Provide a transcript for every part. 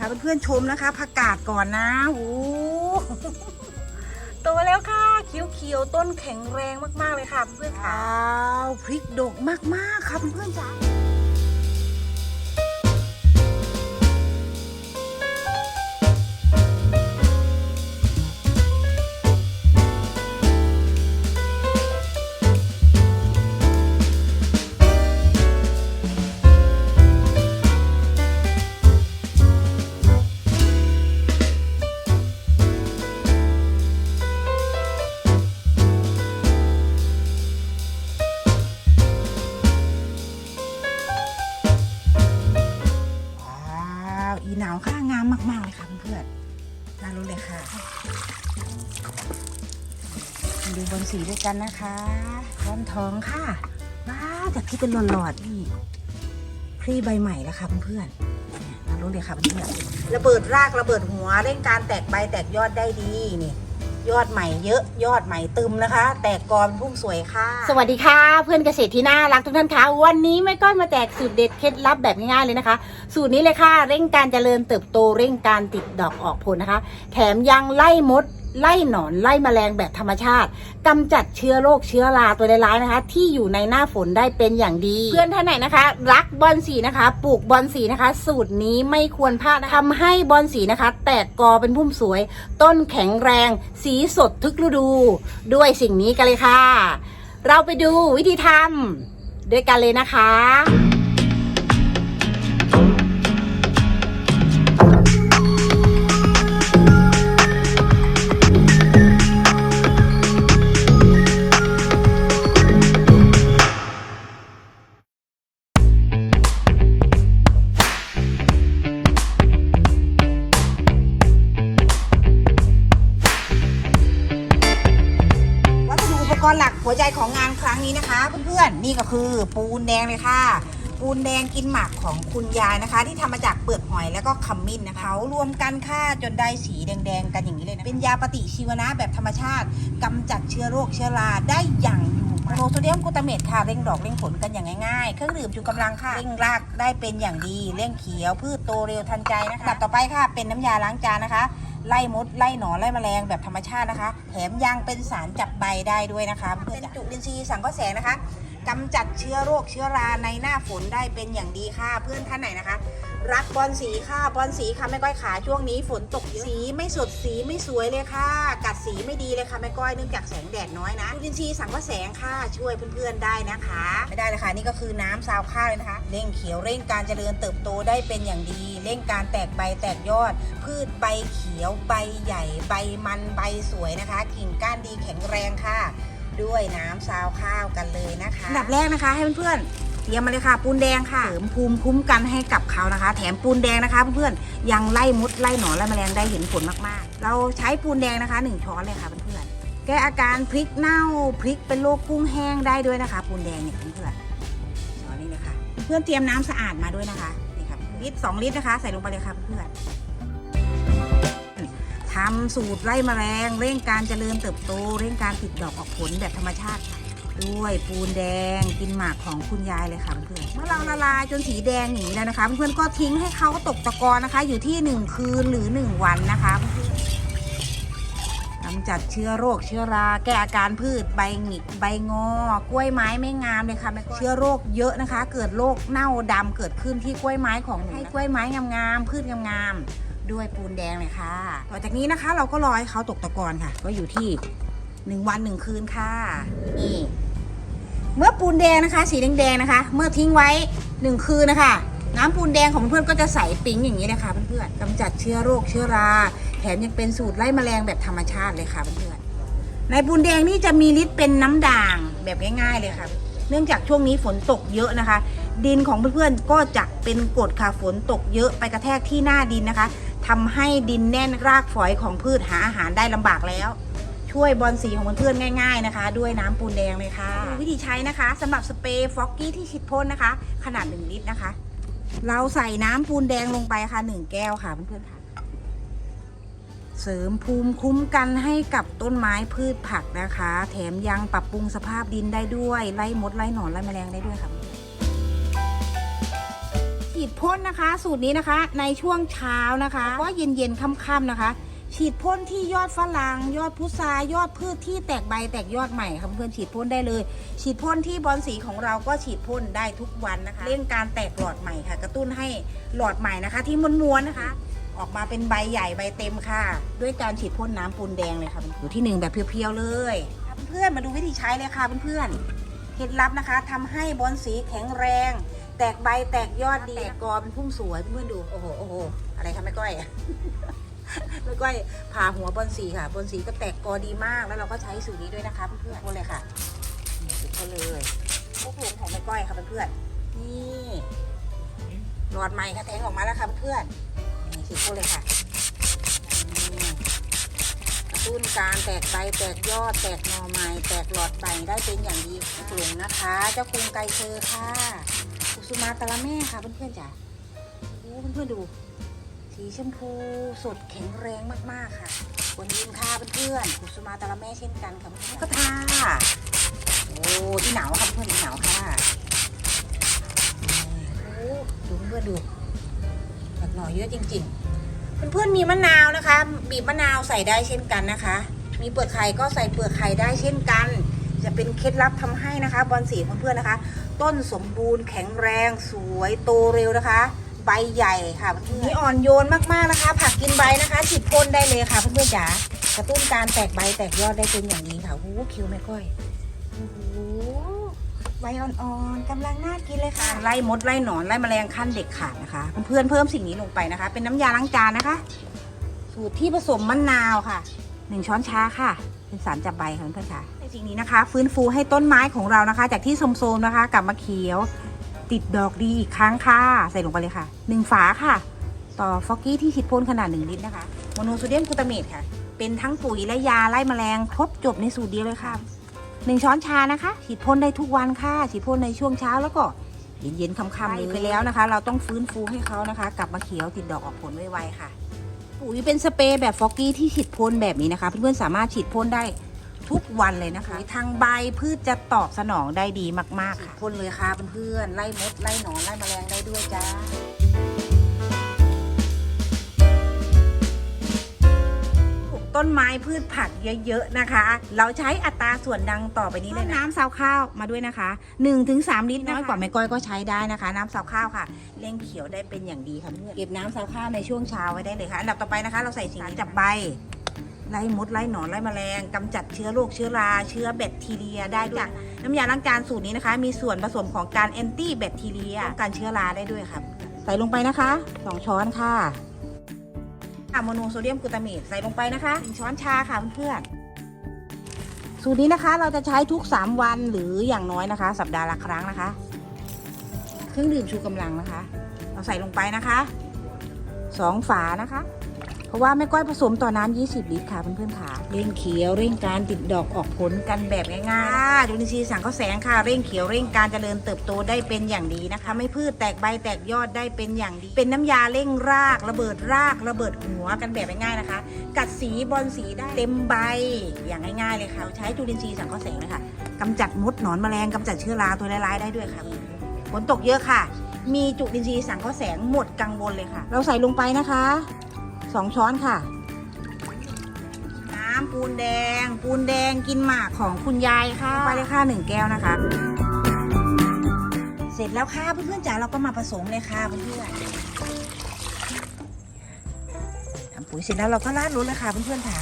พาเพื่อนๆชมนะคะผักกาดก่อนนะโอ้โตแล้วค่ะเขียวๆต้นแข็งแรงมากๆเลยค่ะเพื่อนๆค่ะพริกดกมากๆค่ะเพื่อนๆจ้า อีหนาวค่ะงามมากๆเลยค่ะเพื่อนๆน่ารู้เลยค่ะมาดูบนสีด้วยกันนะคะร้อนท้องค่ะ ว้าจากที่เป็นหลอดๆนี่พรีใบใหม่แล้วค่ะเพื่อนๆเนี่ยน่ารู้เลยค่ะเพื่อนๆระเบิดรากระเบิดหัวเร่งการแตกใบแตกยอดได้ดีนี่ ยอดใหม่เยอะยอดใหม่ตึมนะคะ แตกกอนพุ่มสวยค่ะ สวัสดีค่ะ เพื่อนเกษตรที่น่ารักทุกท่านคะวันนี้แม่ก้อยมาแจกสูตรเด็ดเคล็ดลับแบบง่ายๆเลยนะคะ สูตรนี้เลยค่ะ เร่งการเจริญเติบโตเร่งการติดดอกออกผลนะคะ แถมยังไล่มด ไล่หนอนไล่แมลงแบบธรรมชาติกำจัดเชื้อโรคเชื้อราตัวร้ายๆนะคะ ที่อยู่ในหน้าฝนได้เป็นอย่างดี เพื่อนท่านไหนนะคะ รักบอลสีนะคะ ปลูกบอลสีนะคะ สูตรนี้ไม่ควรพลาดนะคะทำให้บอลสีนะคะ แตกกอเป็นพุ่มสวย ต้นแข็งแรง สีสดทุกฤดู ด้วยสิ่งนี้กันเลยค่ะ เราไปดูวิธีทำด้วยกันเลยนะคะ หัวใจของงานครั้งนี้นะคะเพื่อนๆนี่ก็คือปูนแดงเลยค่ะ ปูนแดงกินหมักของคุณยายนะคะ ที่ทำมาจากเปลือกหอยแล้วก็ขมิ้นนะคะรวมกันค่าจนได้สีแดงๆกันอย่างนี้เลยนะเป็นยาปฏิชีวนะแบบธรรมชาติกำจัดเชื้อโรคเชื้อราได้อย่างอยู่โมโนโซเดียมกลูตาเมตค่ะเร่งดอกเร่งผลกันอย่างง่ายๆ เครื่องดื่มชูกำลังค่ะเร่งรากได้เป็นอย่างดีเร่งเขียวพืชโตเร็วทันใจนะคะต่อไปค่ะเป็นน้ำยาล้างจานนะคะ ไล่มดไล่หนอนไล่แมลงแบบธรรมชาตินะคะ แถมยังเป็นสารจับใบได้ด้วยนะคะเพื่อจุลินทรีย์สังเคราะห์แสงนะคะกำจัดเชื้อโรคเชื้อราในหน้าฝนได้เป็นอย่างดีค่ะ เพื่อนท่านไหนนะคะ รักบอลสีค่ะบอลสีค่ะแม่ก้อยขาช่วงนี้ฝนตกเยอะสีไม่สดสีไม่สวยเลยค่ะ กัดสีไม่ดีเลยค่ะแม่ก้อยเนื่องจากแสงแดดน้อยนะจุลินทรีย์สังเคราะแสงค่ะช่วยเพื่อนๆได้นะคะ ไม่ได้เลยค่ะนี่ก็คือน้ำซาวข้าวเลยนะคะเร่งเขียวเร่งการเจริญเติบโตได้เป็นอย่างดี เร่งการแตกใบแตกยอด พืชใบเขียวใบใหญ่ใบมันใบสวยนะคะ กิ่งก้านดีแข็งแรงค่ะ ด้วยน้ำซาวข้าวกันเลยนะคะอันดับแรกนะคะให้เพื่อนๆ ตรียมมาเลยค่ะ ปูนแดงค่ะเสริมภูมิคุ้มกันให้กับเขานะคะ แถมปูนแดงนะคะ เพื่อนๆยังไล่มดไล่หนอนไล่แมลงได้เห็นผลมากๆ เราใช้ปูนแดงนะคะหนึ่งช้อนเลยค่ะเพื่อนๆแก้อาการพริกเน่าพริกเป็นโรคกุ้งแห้งได้ด้วยนะคะ ปูนแดงเนี่ยเพื่อนๆช้อนนี้เลยค่ะเพื่อนๆเตรียมน้ำสะอาดมาด้วยนะคะนี่ค่ะลิตรสองลิตรนะคะ ใส่ลงไปเลยค่ะเพื่อนทำสูตรไล่แมลงเร่งการเจริญเติบโตเร่งการติดดอกออกผลแบบธรรมชาติค่ะ ด้วยปูนแดงกินหมากของคุณยายเลยค่ะเพื่อนๆเมื่อเราละลายจนสีแดงอย่างนี้แล้วนะคะ เพื่อนๆก็ทิ้งให้เขาตกตะกอนนะคะ อยู่ที่ 1 คืนหรือ 1 วันนะคะเพื่อนกำจัดเชื้อโรคเชื้อราแก้อาการพืชใบหงิกใบงอกล้วยไม้ไม่งามเลยค่ะเชื้อโรคเยอะนะคะ เกิดโรคเน่าดำเกิดขึ้นที่กล้วยไม้ของหนูให้กล้วยไม้งามๆพืชงามๆด้วยปูนแดงเลยค่ะต่อจากนี้นะคะ เราก็รอให้เขาตกตะกอนค่ะ ก็อยู่ที่หนึ่งวันหนึ่งคืนค่ะนี่ เมื่อปูนแดงนะคะ สีแดงๆนะคะ เมื่อทิ้งไว้หนึ่งคืนนะคะ น้ำปูนแดงของเพื่อนก็จะใสปิ๊งอย่างนี้นะคะเพื่อนๆกำจัดเชื้อโรคเชื้อรา แถมยังเป็นสูตรไล่แมลงแบบธรรมชาติเลยค่ะเพื่อนๆในปูนแดงนี่จะมีฤทธิ์เป็นน้ำด่างแบบง่าย ๆเลยค่ะ เนื่องจากช่วงนี้ฝนตกเยอะนะคะ ดินของเพื่อนๆก็จะเป็นกรดค่ะฝนตกเยอะไปกระแทกที่หน้าดินนะคะทำให้ดินแน่นรากฝอยของพืชหาอาหารได้ลำบากแล้ว ช่วยบอลสีของเพื่อนๆง่าย ๆนะคะ ด้วยน้ำปูนแดงเลยค่ะ วิธีใช้นะคะสำหรับสเปรย์ฟอกกี้ที่ฉีดพ่นนะคะ ขนาด 1 ลิตรนะคะ เราใส่น้ำปูนแดงลงไปค่ะ 1 แก้วค่ะเพื่อนๆค่ะ เสริมภูมิคุ้มกันให้กับต้นไม้พืชผักนะคะ แถมยังปรับปรุงสภาพดินได้ด้วยไล่มดไล่หนอนไล่แมลงได้ด้วยค่ะฉีดพ่นนะคะ สูตรนี้นะคะในช่วงเช้านะคะ ก็เย็นๆค่ำๆนะคะ ฉีดพ่นที่ยอดฝรั่งยอดพุทรายอดพืชที่แตกใบแตกยอดใหม่ค่ะเพื่อนฉีดพ่นได้เลย ฉีดพ่นที่บอลสีของเราก็ฉีดพ่นได้ทุกวันนะคะเร่งการแตกหลอดใหม่ค่ะ กระตุ้นให้หลอดใหม่นะคะ ที่ม้วนๆนะคะ ออกมาเป็นใบใหญ่ใบเต็มค่ะ ด้วยการฉีดพ่นน้ำปูนแดงเลยค่ะอยู่ที่หนึ่งแบบเพียวๆเลยเพื่อนๆมาดูวิธีใช้เลยค่ะเพื่อนๆเคล็ดลับนะคะทำให้บอลสีแข็งแรง แตกใบแตกยอดดีแตกกอเป็นพุ่มสวยเพื่อนๆดูโอ้โหโอ้โหอะไรคะแม่ก้อย แม่ก้อยผ่าหัวบอลสีค่ะบอลสีก็แตกกอดีมาก แล้วเราก็ใช้สูตรนี้ด้วยนะคะเพื่อนๆพ่นเลยค่ะนี่พ่นเลยพวกหลุมของแม่ก้อยค่ะเพื่อนๆนี่หลอดใหม่ค่ะแทงออกมาแล้วค่ะเพื่อนๆนี่ฉีดพ่นเลยค่ะนี่กระตุ้นการแตกใบแตกยอด แตกหน่อไม้แตกหลอดใบได้เป็นอย่างดีค่ะกลุ่มนะคะ เจ้าคุงไกเชอร์ค่ะกุสุมาตะละแม่ค่ะเพื่อนๆจ๋าโอ้เพื่อนๆดู สีชมพูสดแข็งแรงมากๆค่ะวันยินค่ะเพื่อนๆกุสุมาตาละแม่เช่นกันค่ะเพื่อนๆก็ทาโอ้ที่หนาวค่ะเพื่อนที่หนาวค่ะโอ้ดูเพื่อนดูแตกหน่อยเยอะจริงๆเพื่อนๆมีมะนาวนะคะ บีบมะนาวใส่ได้เช่นกันนะคะ มีเปลือกไข่ก็ใส่เปลือกไข่ได้เช่นกัน จะเป็นเคล็ดลับทำให้นะคะ บอลสีของเพื่อนๆนะคะ ต้นสมบูรณ์แข็งแรงสวยโตเร็วนะคะ ใบใหญ่ค่ะเพื่อนนี่อ่อนโยนมากๆนะคะ ผักกินใบนะคะฉีดพ่นได้เลยค่ะเพื่อนๆจ๋ากระตุ้นการแตกใบแตกยอดได้เป็นอย่างดีค่ะหูคิวไม่ค่อยโอ้โหใบอ่อนๆกำลังน่ากินเลยค่ะ ไล่มดไล่หนอนไล่แมลงขั้นเด็กขาดนะคะเพื่อนๆเพิ่มสิ่งนี้ลงไปนะคะ เป็นน้ำยาล้างจานนะคะ สูตรที่ผสมมะนาวค่ะหนึ่งช้อนชาค่ะ เป็นสารจับใบค่ะเพื่อนๆค่ะสิ่งนี้นะคะ ฟื้นฟูให้ต้นไม้ของเรานะคะ จากที่โทรมๆนะคะ กลับมาเขียว ติดดอกดีอีกครั้งค่ะ ใส่ลงไปเลยค่ะหนึ่งฝาค่ะ ต่อฟอกกี้ที่ฉีดพ่นขนาดหนึ่งลิตรนะคะโมโนโซเดียมกลูตาเมตค่ะ เป็นทั้งปุ๋ยและยาไล่แมลงครบจบในสูตรเดียวเลยค่ะหนึ่งช้อนชานะคะ ฉีดพ่นได้ทุกวันค่ะ ฉีดพ่นในช่วงเช้าแล้วก็เย็นๆค่ำๆเลยไปแล้วนะคะ เราต้องฟื้นฟูให้เขานะคะ กลับมาเขียวติดดอกออกผลไวๆค่ะ ปุ๋ยเป็นสเปรย์แบบฟอกกี้ที่ฉีดพ่นแบบนี้นะคะ เพื่อนๆสามารถฉีดพ่นได้ ทุกวันเลยนะคะทางใบพืชจะตอบสนองได้ดีมากๆค่ะพ่นเลยค่ะเพื่อนๆไล่มดไล่หนอนไล่แมลงได้ด้วยจ้าปลูกต้นไม้พืชผักเยอะๆนะคะ เราใช้อัตราส่วนดังต่อไปนี้เลยนะน้ำซาวข้าวมาด้วยนะคะ 1-3 ลิตรน้อยกว่าแม่ก้อยก็ใช้ได้นะคะ น้ำซาวข้าวค่ะเร่งเขียวได้เป็นอย่างดีค่ะเพื่อนเก็บน้ำซาวข้าวในช่วงเช้าไว้ได้เลยค่ะอันดับต่อไปนะคะ เราใส่สิ่งนี้จับใบ ไล่มดไล่หนอนไล่แมลงกำจัดเชื้อโรคเชื้อรา เชื้อแบคทีเรียได้ด้วยน้ำยาล้างจานสูตรนี้นะคะ มีส่วนผสมของการแอนตี้แบคทีเรียป้องกันเชื้อราได้ด้วยครับ ใส่ลงไปนะคะสองช้อนค่ะอะโมโนโซเดียมกลูตาเมตใส่ลงไปนะคะหนึ่งช้อนชาค่ะเพื่อนๆสูตรนี้นะคะเราจะใช้ทุก 3 วันหรืออย่างน้อยนะคะ สัปดาห์ละครั้งนะคะ เครื่องดื่มชูกำลังนะคะ เราใส่ลงไปนะคะสองฝานะคะ เพราะว่าแม่ก้อยผสมต่อน้ำ20 ลิตรค่ะเพื่อนๆค่ะ เร่งเขียวเร่งการติดดอกออกผลกันแบบง่ายๆดูนิซีสังเข้าวแสงค่ะ เร่งเขียวเร่งการเจริญเติบโตได้เป็นอย่างดีนะคะ ไม่พืชแตกใบแตกยอดได้เป็นอย่างดี เป็นน้ำยาเร่งราก ระเบิดราก ระเบิดหัวกันแบบง่ายๆนะคะ กัดสีบอลสีได้เต็มใบอย่างง่ายๆเลยค่ะ ใช้จุลินทรีย์สังข้าวแสงเลยค่ะกำจัดมดหนอนแมลงกำจัดเชื้อราตัวร้ายๆได้ด้วยค่ะฝนตกเยอะค่ะ มีจุลินทรีย์สังข้าวแสงหมดกังวลเลยค่ะ เราใส่ลงไปนะคะ สองช้อนค่ะ น้ำปูนแดง ปูนแดงกินหมากของคุณยายค่ะไปเลยค่ะหนึ่งแก้วนะคะ เสร็จแล้วค่ะเพื่อนๆจ๋าเราก็มาผสมเลยค่ะเพื่อนๆทำปุ๋ยเสร็จแล้วเราก็ราดรถเลยค่ะเพื่อนๆค่ะ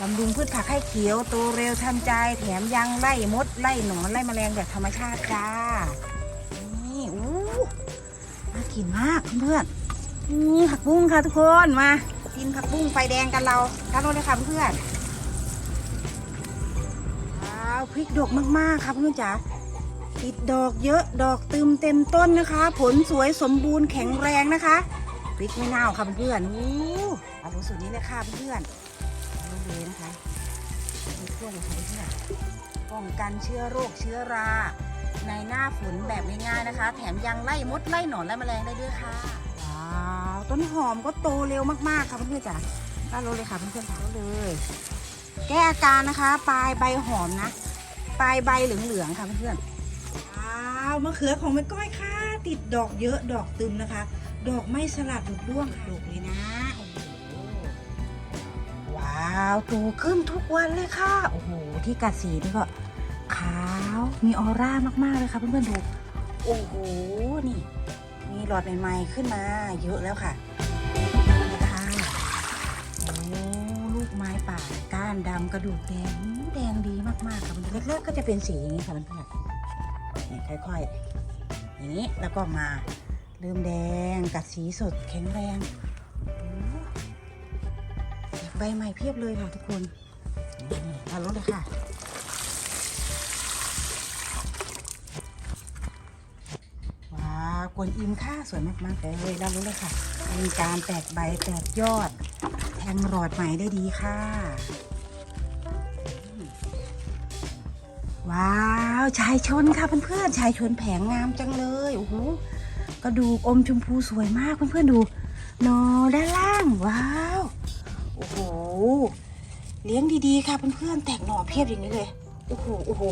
บำรุงพืชผักให้เขียวโตเร็วทันใจแถมยังไล่มดไล่หนอนไล่แมลงแบบธรรมชาติจ้า นี่อู้น่ากินมากเพื่อนๆ นี่ผักบุ้งค่ะทุกคนมากินผักบุ้งไฟแดงกันเราทานโน้เลยค่ะเพื่อนว้าวพริกดกมากๆครับเพื่อนจ๋าติดดอกเยอะดอกตึมเต็มต้นนะคะ ผลสวยสมบูรณ์แข็งแรงนะคะพริกไม่เน่าค่ะเพื่อนอู้เอาสูตรนี้เลยค่ะเพื่อนเอาลงเลยนะคะเอาทั่วเลยค่ะเพื่อนป้องกันเชื้อโรคเชื้อรา ในหน้าฝนแบบง่ายๆนะคะ แถมยังไล่มดไล่หนอนไล่แมลงได้ด้วยค่ะาวต้นหอมก็โตเร็วมากๆค่ะเพื่อนๆจ๋าด้านโรเลยค่ะเพื่อนๆถามเลย แก้อาการนะคะ ปลายใบหอมนะ ปลายใบเหลืองๆค่ะเพื่อนว้าวมะเขือของแม่ก้อยค่ะ ติดดอกเยอะดอกตึมนะคะ ดอกไม่สลัดหลุดร่วงค่ะดกเลยนะว้าวโตขึ้นทุกวันเลยค่ะโอ้โหที่กัดสีนี่ก็ขาวมีออร่ามากๆเลยค่ะเพื่อนๆดูโอ้โหนี่ มีหลอดใหม่ๆขึ้นมาเยอะแล้วค่ะนี่ค่ะโอ้ลูกไม้ป่าก้านดำกระดูกแดงแดงดีมากๆค่ะมันแรกๆก็จะเป็นสีอย่างนี้ค่ะเพื่อนๆนี่ค่อยๆอย่างนี้แล้วก็มาเริ่มแดงกัดสีสดแข็งแรงใบใหม่เพียบเลยค่ะทุกคนนี่เอารถเลยค่ะ กวนอิมค่ะสวยมากๆเลยเรารู้เลยค่ะ มีการแตกใบแตกยอด แทงหลอดใหม่ได้ดีค่ะ ว้าวชายชนค่ะเพื่อนๆชายชนแผงงามจังเลยโอ้โหกระดูกอมชมพูสวยมากเพื่อนๆดูหนอด้านล่างว้าวโอ้โหเลี้ยงดีๆค่ะเพื่อนๆแตกหน่อเพียบอย่างนี้เลยโอ้โหโอ้โห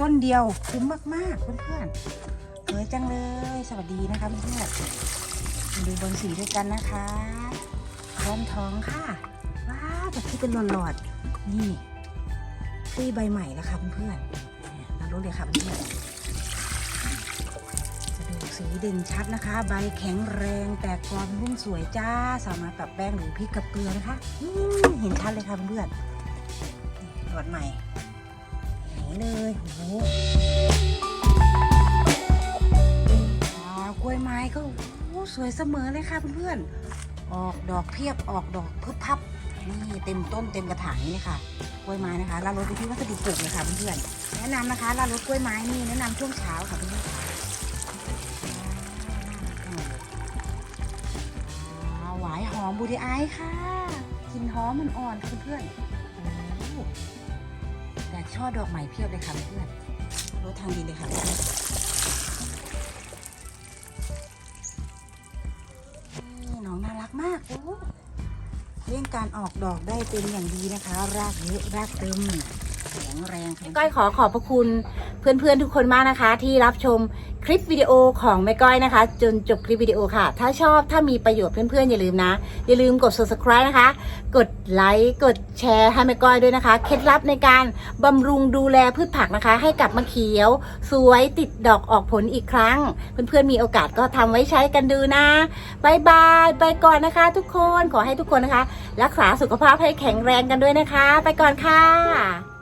ต้นเดียวคุ้มมากๆเพื่อนๆ สวยจังเลย สวัสดีนะคะเพื่อนๆดูบนสีด้วยกันนะคะร้อนท้องค่ะ ว้าวจากที่เป็นหลอดๆนี่คลี่ใบใหม่แล้วค่ะเพื่อนๆเนี่ยเรารู้เลยค่ะเพื่อนๆจะดูสีเด่นชัดนะคะ ใบแข็งแรงแตกกรอนรุ่งสวยจ้า สามารถปรับแป้งหรือพริกกับเกลือนะคะเห็นชัดเลยค่ะเพื่อนๆหลอดใหม่อย่างนี้เลยโอ้ ว้าวกล้วยไม้ก็สวยเสมอเลยค่ะเพื่อนๆ ออกดอกเพียบออกดอกพึบพับนี่เต็มต้นเต็มกระถางนี่ค่ะกล้วยไม้นะคะลารถไปที่วัสดุปลูกเลยค่ะเพื่อนๆแนะนำนะคะลารถกล้วยไม้นี่แนะนำช่วงเช้าค่ะเพื่อนๆหวายหอมบูดีไอค่ะกลินหอมมันอ่อนค่ะเพื่อนๆโอ้แตกช่อดอกใหม่เพียบเลยค่ะเพื่อนๆรถทางดีเลยค่ะ ออกดอกได้เป็นอย่างดีนะคะ รากเยอะรากเต็มแข็งแรงแข็งก้อยขอขอบพระคุณเพื่อนๆทุกคนมากนะคะ ที่รับชม ลิปวิดีโอของแม่ก้อยนะคะ จนจบคลิปวิดีโอค่ะ ถ้าชอบถ้ามีประโยชน์เพื่อนๆอย่าลืมนะ อย่าลืมกด subscribe นะคะ กดไลค์กดแชร์ให้แม่ก้อยด้วยนะคะ เคล็ดลับในการบำรุงดูแลพืชผักนะคะ ให้กลับมาเขียว สวยติดดอกออกผลอีกครั้ง เพื่อนๆมีโอกาสก็ทำไว้ใช้กันดูนะบายบายไปก่อนนะคะ ทุกคนขอให้ทุกคนนะคะ รักษาสุขภาพให้แข็งแรงกันด้วยนะคะ ไปก่อนค่ะ